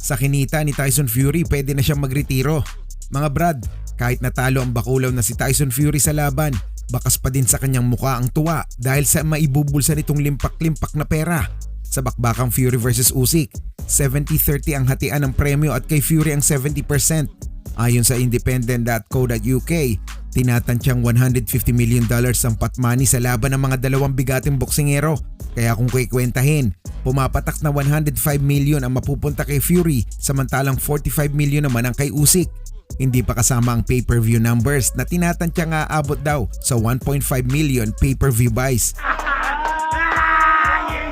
Sa kinita ni Tyson Fury, pwede na siyang magretiro. Mga brad, kahit natalo ang bakulaw na si Tyson Fury sa laban, bakas pa din sa kanyang muka ang tuwa dahil sa maibubulsa nitong limpak-limpak na pera. Sa bakbakang Fury vs Usyk, 70-30 ang hatian ng premyo at kay Fury ang 70%. Ayon sa independent.co.uk, tinatansyang 150 million dollars ang pot money sa laban ng mga dalawang bigating boksingero. Kaya kung kikwentahin, pumapatak na 105 million ang mapupunta kay Fury samantalang 45 million naman ang kay Usyk. Hindi pa kasama ang pay-per-view numbers na tinatantya nga abot daw sa 1.5 million pay-per-view buys.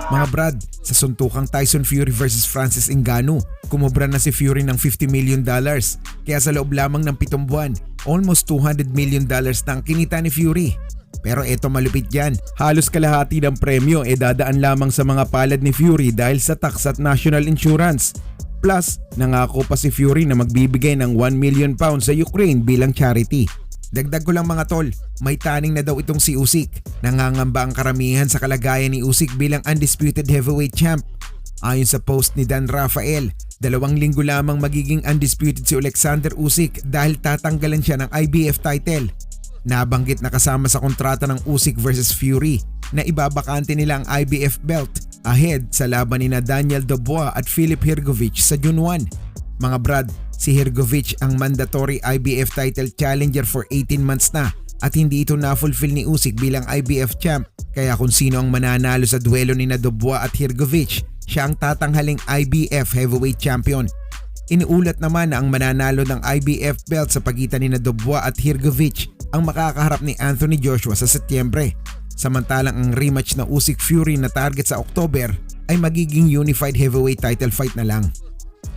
Mga brad, sa suntukang Tyson Fury vs Francis Ngannou, kumubra na si Fury ng 50 million dollars. Kaya sa loob lamang ng pitong buwan, almost 200 million dollars na ang kinita ni Fury. Pero eto malupit yan, halos kalahati ng premyo e dadaan lamang sa mga palad ni Fury dahil sa tax at national insurance. Plus, nangako pa si Fury na magbibigay ng 1 million pounds sa Ukraine bilang charity. Dagdag ko lang mga tol, may taning na daw itong si Usyk. Nangangamba ang karamihan sa kalagayan ni Usyk bilang undisputed heavyweight champ. Ayon sa post ni Dan Rafael, dalawang linggo lamang magiging undisputed si Alexander Usyk dahil tatanggalan siya ng IBF title. Nabanggit na kasama sa kontrata ng Usyk vs Fury na ibabakante nila ang IBF belt ahead sa laban ni na Daniel Dubois at Philip Hirgovich sa June 1. Mga brad, si Hirgovich ang mandatory IBF title challenger for 18 months na at hindi ito na-fulfill ni Usyk bilang IBF champ. Kaya kung sino ang mananalo sa duelo ni na Dubois at Hirgovich, siya ang tatanghaling IBF heavyweight champion. Iniulat naman na ang mananalo ng IBF belt sa pagitan ni na Dubois at Hirgovich ang makakaharap ni Anthony Joshua sa Setyembre. Samantalang ang rematch na Usyk Fury na target sa October ay magiging unified heavyweight title fight na lang.